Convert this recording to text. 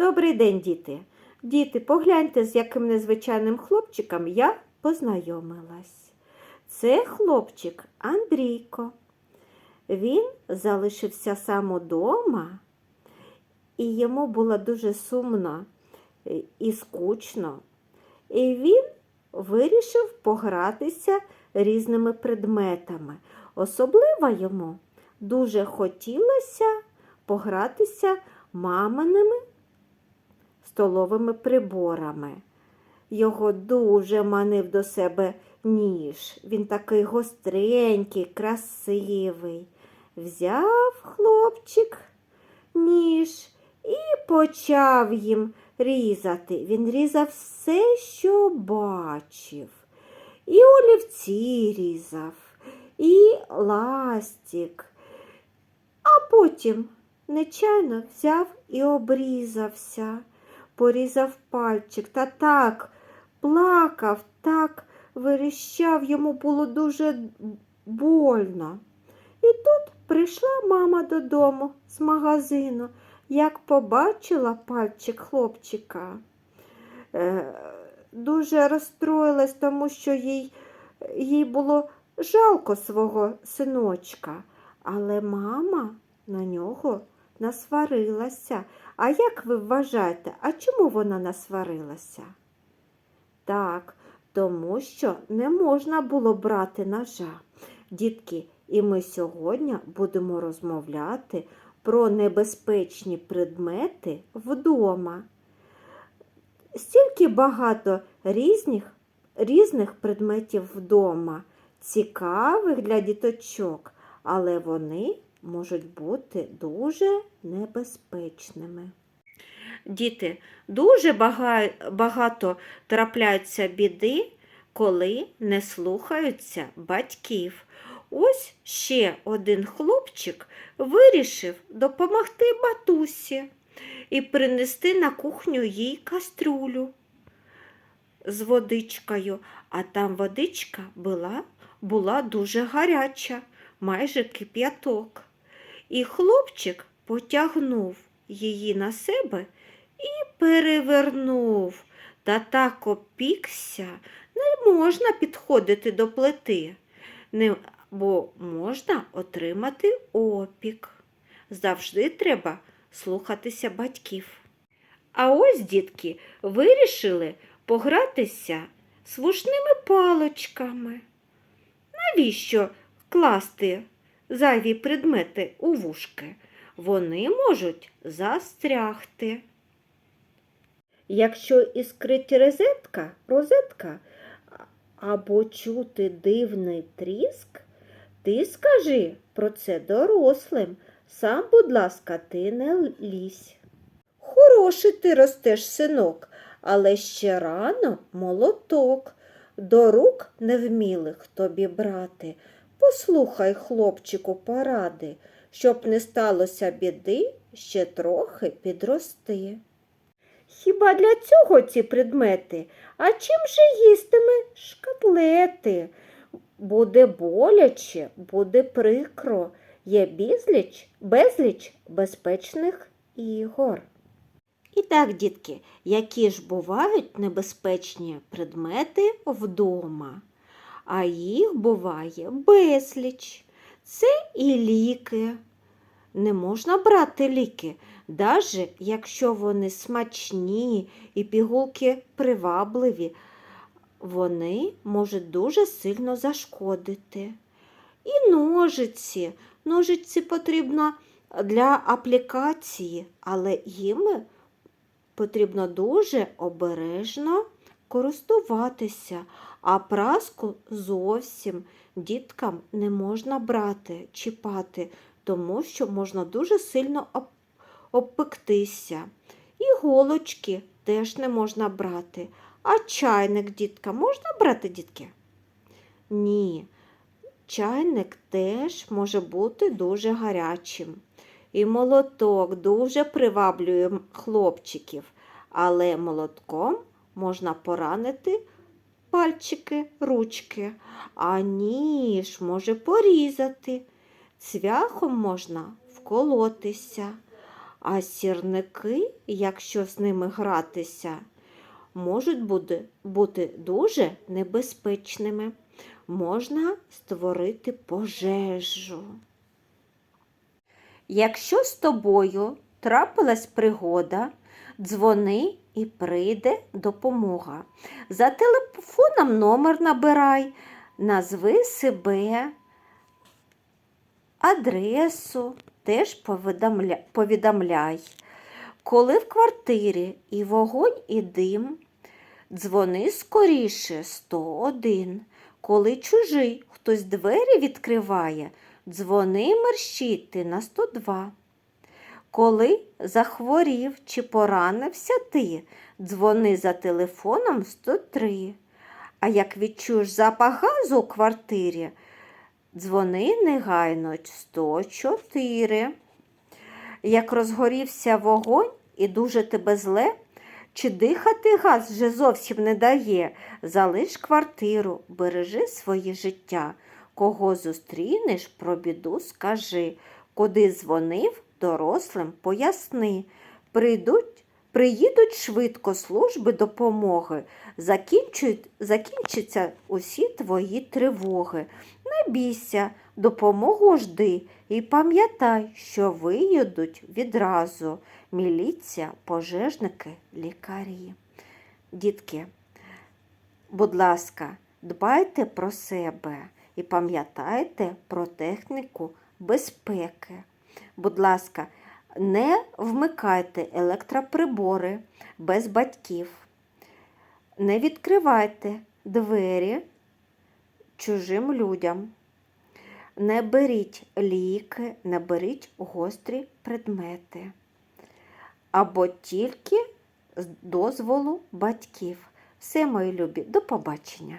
Добрий день, діти. Діти, погляньте, з яким незвичайним хлопчиком я познайомилась. Це хлопчик Андрійко. Він залишився сам удома, і йому було дуже сумно е, і скучно. І він вирішив погратися різними предметами. Особливо йому дуже хотілося погратися маминими столовими приборами. Його дуже манив до себе ніж. Він такий гостренький, красивий. Взяв хлопчик ніж і почав їм різати. Він різав все, що бачив. І олівці різав, і ластик. А потім нечайно взяв і обрізався, порізав пальчик та так плакав, так виріщав, йому було дуже больно. І тут прийшла мама додому з магазину, як побачила пальчик хлопчика. Е, дуже розстроїлась, тому що їй, їй було жалко свого синочка, але мама на нього насварилася. А як ви вважаєте, а чому вона насварилася? Так, тому що не можна було брати ножа. Дітки, і ми сьогодні будемо розмовляти про небезпечні предмети вдома. Стільки багато різних, різних предметів вдома, цікавих для діточок, але вони можуть бути дуже небезпечними. Діти, дуже багато трапляються біди, коли не слухаються батьків. Ось ще один хлопчик вирішив допомогти батусі і принести на кухню їй кастрюлю з водичкою, а там водичка була, була дуже гаряча, майже кип'яток. І хлопчик потягнув її на себе і перевернув. Та так опікся, не можна підходити до плити, не, бо можна отримати опік. Завжди треба слухатися батьків. А ось дітки вирішили погратися з вушними палочками. Навіщо класти зайві предмети у вушки? Вони можуть застрягти. Якщо іскрить розетка, розетка або чути дивний тріск, ти скажи про це дорослим. Сам, будь ласка, ти не лізь. Хороший ти ростеш, синок, але ще рано молоток. До рук невмілих тобі брати. Послухай, хлопчику, поради, щоб не сталося біди, ще трохи підрости. Хіба для цього ці предмети? А чим же їстиме шкатлети? Буде боляче, буде прикро, є безліч, безліч безпечних ігор. І так, дітки, які ж бувають небезпечні предмети вдома? А їх буває безліч. Це і ліки. Не можна брати ліки, навіть якщо вони смачні і пігулки привабливі, вони можуть дуже сильно зашкодити. І ножиці. Ножиці потрібно для аплікації, але їми потрібно дуже обережно користуватися, а праску зовсім діткам не можна брати, чіпати, тому що можна дуже сильно об- обпектися. Іголочки теж не можна брати. А чайник, дітка, можна брати, дітки? Ні. Чайник теж може бути дуже гарячим. І молоток дуже приваблює хлопчиків, але молотком можна поранити пальчики, ручки, а ніж може порізати. Цвяхом можна вколотися, А сірники, якщо з ними гратися, можуть бути, бути дуже небезпечними. Можна створити пожежу. Якщо з тобою трапилась пригода, дзвони і прийде допомога. За телефоном номер набирай, назви себе, адресу теж повідомля... повідомляй. Коли в квартирі і вогонь, і дим, дзвони скоріше 101. Коли чужий хтось двері відкриває, дзвони мерщити на 102. Коли захворів чи поранився ти, дзвони за телефоном 103. А як відчуєш запах газу у квартирі, дзвони негайно 104. Як розгорівся вогонь і дуже тебе зле, чи дихати газ вже зовсім не дає, залиш квартиру, бережи своє життя. Кого зустрінеш, про біду скажи, куди дзвонив, дорослим поясни. Прийдуть, приїдуть швидко служби допомоги, закінчаться усі твої тривоги. Не бійся, допомогу жди і пам'ятай, що виїдуть відразу міліція, пожежники, лікарі. Дітки, будь ласка, дбайте про себе і пам'ятайте про техніку безпеки. Будь ласка, не вмикайте електроприбори без батьків. Не відкривайте двері чужим людям. Не беріть ліки, не беріть гострі предмети. Або тільки з дозволу батьків. Все, мої любі, до побачення.